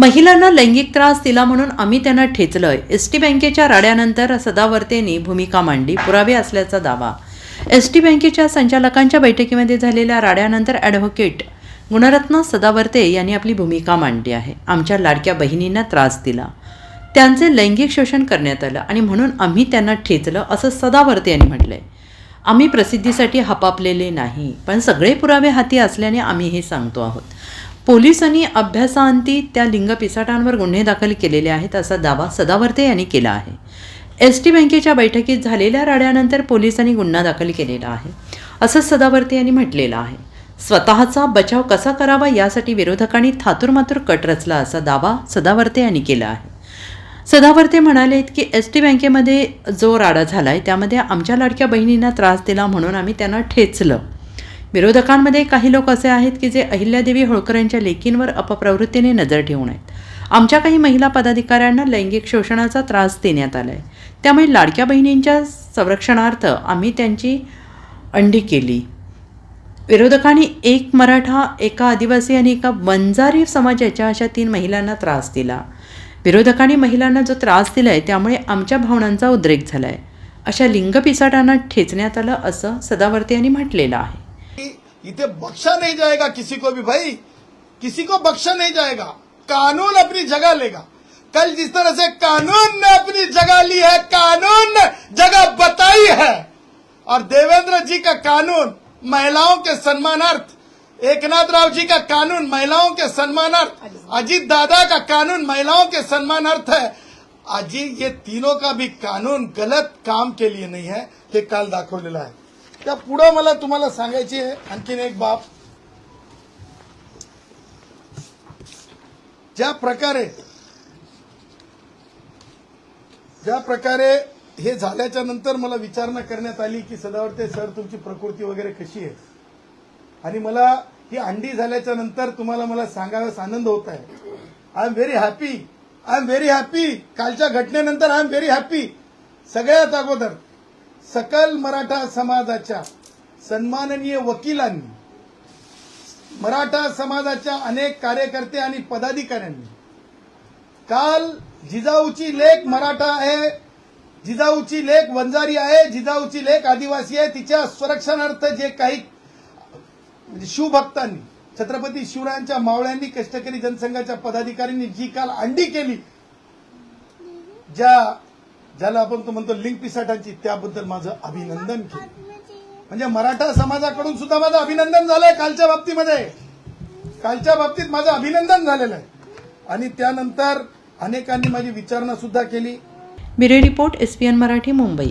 महिलांना लैंगिक त्रास दिला म्हणून आम्ही त्यांना ठेचलंय. एस टी बँकेच्या राड्यानंतर सदावर्तेंनी भूमिका मांडली. पुरावे असल्याचा दावा. एस टी बँकेच्या संचालकांच्या बैठकीमध्ये झालेल्या राड्यानंतर ॲडव्होकेट गुणरत्न सदावर्ते यांनी आपली भूमिका मांडली आहे. आमच्या लाडक्या बहिणींना त्रास दिला. त्यांचे लैंगिक शोषण करण्यात आलं आणि म्हणून आम्ही त्यांना ठेचलं असं सदावर्ते यांनी म्हटलंय. आम्ही प्रसिद्धीसाठी हपापलेले नाही पण सगळे पुरावे हाती असल्याने आम्ही हे सांगतो आहोत. पोलिसांनी अभ्यासाअंती त्या लिंग पिसाटांवर गुन्हे दाखल केलेले आहेत असा दावा सदावर्ते यांनी केला आहे. एस टी बँकेच्या बैठकीत झालेल्या राड्यानंतर पोलिसांनी गुन्हा दाखल केलेला आहे असं सदावर्ते यांनी म्हटलेलं आहे. स्वतःचा बचाव कसा करावा यासाठी विरोधकांनी थातुरमातुर कट रचला असा दावा सदावर्ते यांनी केला आहे. सदावर्ते म्हणाले की एस टी बँकेमध्ये जो राडा झाला आहे त्यामध्ये आमच्या लाडक्या बहिणींना त्रास दिला म्हणून आम्ही त्यांना ठेचलं. विरोधकांमध्ये काही लोक असे आहेत की जे अहिल्यादेवी होळकर यांच्या लेकींवर अपप्रवृत्तीने नजर ठेवून आहेत. आमच्या काही महिला पदाधिकाऱ्यांना लैंगिक शोषणाचा त्रास देण्यात आला आहे त्यामुळे लाडक्या बहिणींच्या संरक्षणार्थ आम्ही त्यांची अंडी केली. विरोधकांनी एक मराठा एका आदिवासी आणि एका बंजारी समाजाच्या अशा तीन महिलांना त्रास दिला. विरोधकांनी महिलांना जो त्रास दिला आहे त्यामुळे आमच्या भावनांचा उद्रेक झाला आहे अशा लिंगपिसाटांना ठेचण्यात आलं असं सदावर्ते यांनी म्हटलेलं आहे. इथे बख्शा नहीं जाएगा किसी को भी भाई। किसी को बख्शा नहीं जाएगा। कानून अपनी जगह लेगा। कल जिस तरह से कानून ने अपनी जगह ली है, कानून ने जगह बताई है। और देवेंद्र जी का कानून, महिलाओं के सम्मानार्थ, एकनाथ राव जी का कानून, महिलाओं के सम्मानार्थ, अजीत दादा का कानून, महिलाओं के सम्मानार्थ है। अजीत ये तीनों का भी कानून गलत काम के लिए नहीं है हे काल दाखवलेलं आहे त्या पुढं मला तुम्हाला सांगायची आहे आणखीन एक बाब. ज्या प्रकारे ज्या प्रकारे हे झाल्याच्यानंतर मला विचारणा करण्यात आली की सदावर्ते सर तुमची प्रकृती वगैरे कशी आहे? आणि मला ही अंडी झाल्याच्यानंतर तुम्हाला मला सांगाव्यास आनंद होत आहे. I am very happy I am very happy. कालच्या घटनेनंतर आय एम व्हेरी हॅपी. सगळ्यात अगोदर सकल मराठा समाजाच्या सन्माननीय वकिलांनी मराठा समाजाच्या अनेक कार्यकर्ते आणि पदाधिकाऱ्यांनी काल जिजाऊची लेख मराठा आहे जिजाऊची लेख वंजारी आहे जिजाऊची लेख आदिवासी आहे तिच्या संरक्षणार्थ जे काही म्हणजे शिवभक्तांनी छत्रपती शिवरायांच्या मावळ्यांनी कष्टकरी जनसंघाच्या पदाधिकाऱ्यांनी जी काल अंडी केली ज्या ज्याला आपण तो म्हणतो लिंक पिसाटांची त्याबद्दल माझं अभिनंदन केलं. म्हणजे मराठा समाजाकडून सुद्धा माझं अभिनंदन झालंय कालच्या बाबतीमध्ये. कालच्या बाबतीत माझं अभिनंदन झालेलं आहे. आणि त्यानंतर अनेकांनी माझी विचारणा सुद्धा केली. Bureau report S P N Marathi Mumbai.